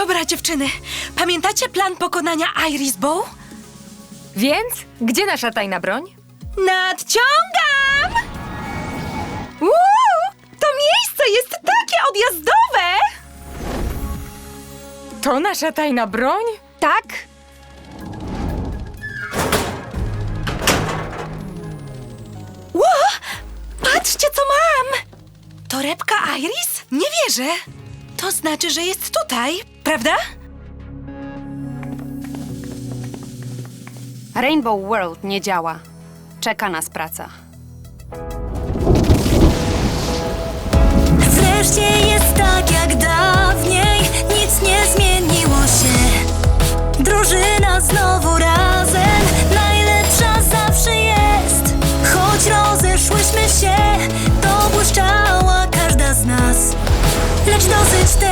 Dobra, dziewczyny, pamiętacie plan pokonania Iris Bow? Więc gdzie nasza tajna broń? Nadciągam! Uuu, to miejsce jest takie odjazdowe! To nasza tajna broń? Tak? Ło! Patrzcie, co mam! Torebka Iris? Nie wierzę. To znaczy, że jest tutaj, prawda? Rainbow World nie działa. Czeka nas praca. Wreszcie jest tak jak dawniej, nic nie zmieniło się. Drużyna znowu razem, najlepsza zawsze jest. Choć rozeszłyśmy się, to błyszczała każda z nas. Lecz dosyć tego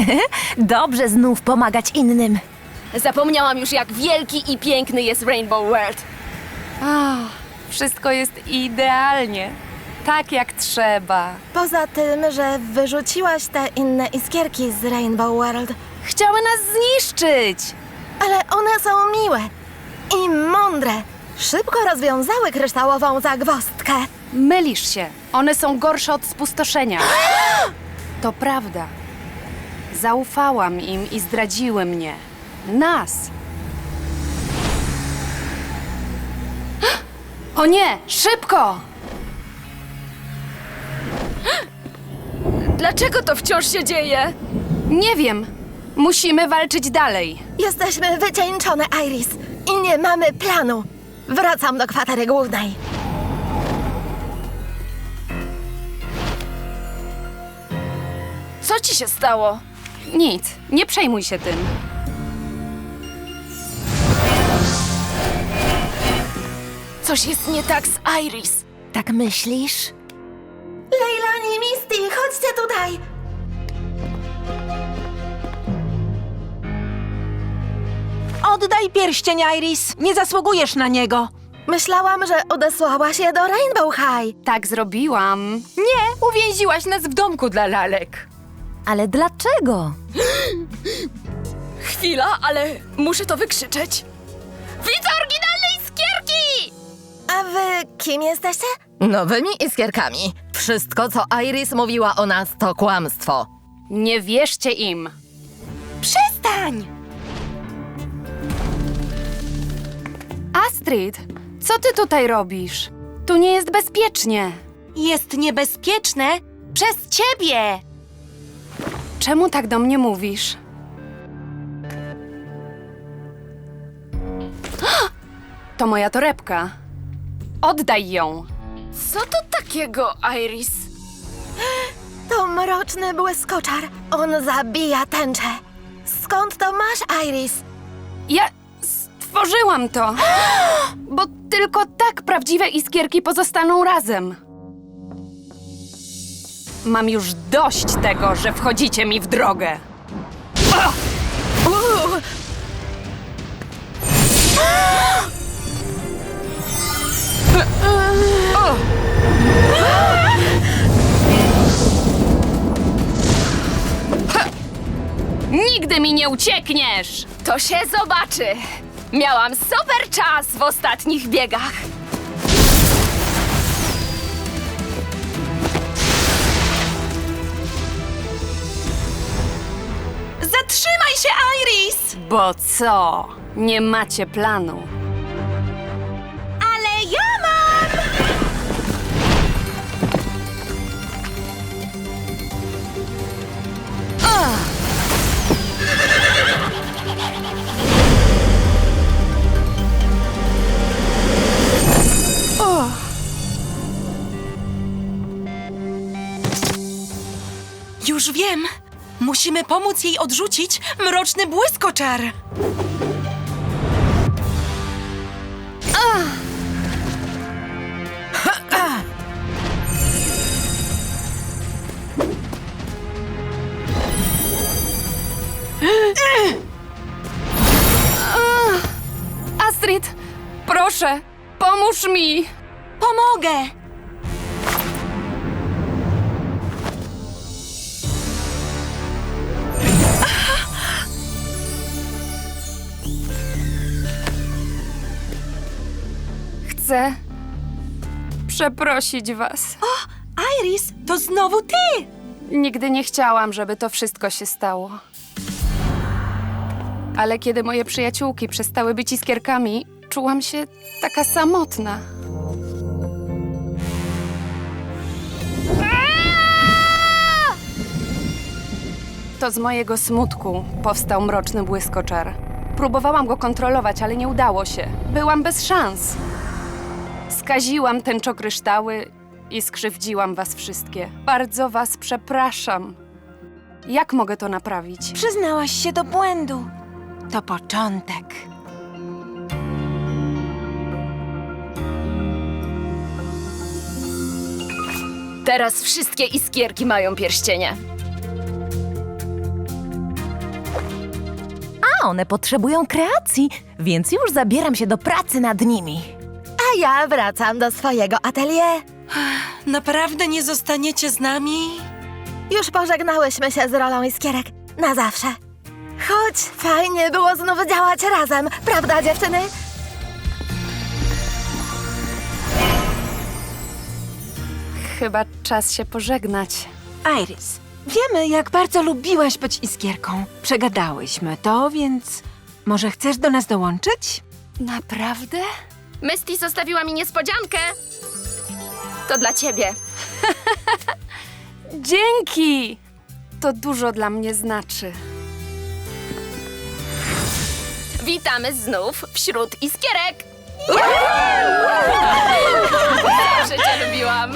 Dobrze znów pomagać innym. Zapomniałam już, jak wielki i piękny jest Rainbow World. Wszystko jest idealnie. Tak jak trzeba. Poza tym, że wyrzuciłaś te inne iskierki z Rainbow World. Chciały nas zniszczyć. Ale one są miłe i mądre. Szybko rozwiązały kryształową zagwozdkę. Mylisz się. One są gorsze od spustoszenia. To prawda. Zaufałam im i zdradziły mnie. Nas. O nie! Szybko! Dlaczego to wciąż się dzieje? Nie wiem. Musimy walczyć dalej. Jesteśmy wycieńczone, Iris. I nie mamy planu. Wracam do kwatery głównej. Co ci się stało? Nic. Nie przejmuj się tym. Coś jest nie tak z Iris. Tak myślisz? Leilani, Misty, chodźcie tutaj. Oddaj pierścień, Iris. Nie zasługujesz na niego. Myślałam, że odesłałaś je do Rainbow High. Tak zrobiłam. Nie, uwięziłaś nas w domku dla lalek. Ale dlaczego? Chwila, ale muszę to wykrzyczeć. Widzę oryginalne iskierki! A wy kim jesteście? Nowymi iskierkami. Wszystko, co Iris mówiła o nas, to kłamstwo. Nie wierzcie im. Przestań! Astrid, co ty tutaj robisz? Tu nie jest bezpiecznie. Jest niebezpieczne przez ciebie. Czemu tak do mnie mówisz? To moja torebka. Oddaj ją. Co to takiego, Iris? To mroczny błyskoczar. On zabija tęczę. Skąd to masz, Iris? Ja stworzyłam to. Bo tylko tak prawdziwe iskierki pozostaną razem. Mam już dość tego, że wchodzicie mi w drogę. Nigdy mi nie uciekniesz! To się zobaczy. Miałam super czas w ostatnich biegach. Zatrzymaj się, Iris! Bo co? Nie macie planu. Ale ja mam! Już wiem! Musimy pomóc jej odrzucić mroczny błyskoczar! Astrid, proszę, pomóż mi! Pomogę! Chcę przeprosić was. Iris, to znowu ty! Nigdy nie chciałam, żeby to wszystko się stało. Ale kiedy moje przyjaciółki przestały być iskierkami, czułam się taka samotna. To z mojego smutku powstał mroczny błyskoczar. Próbowałam go kontrolować, ale nie udało się. Byłam bez szans. Skaziłam tęczokryształy i skrzywdziłam was wszystkie. Bardzo was przepraszam. Jak mogę to naprawić? Przyznałaś się do błędu. To początek. Teraz wszystkie iskierki mają pierścienie. A one potrzebują kreacji, więc już zabieram się do pracy nad nimi. A ja wracam do swojego atelier. Naprawdę nie zostaniecie z nami? Już pożegnałyśmy się z rolą iskierek. Na zawsze. Choć fajnie było znów działać razem, prawda dziewczyny? Chyba czas się pożegnać. Iris, wiemy, jak bardzo lubiłaś być iskierką. Przegadałyśmy to, więc może chcesz do nas dołączyć? Naprawdę? Misty zostawiła mi niespodziankę. To dla ciebie. Dzięki! To dużo dla mnie znaczy. Witamy znów wśród iskierek. Zawsze cię lubiłam.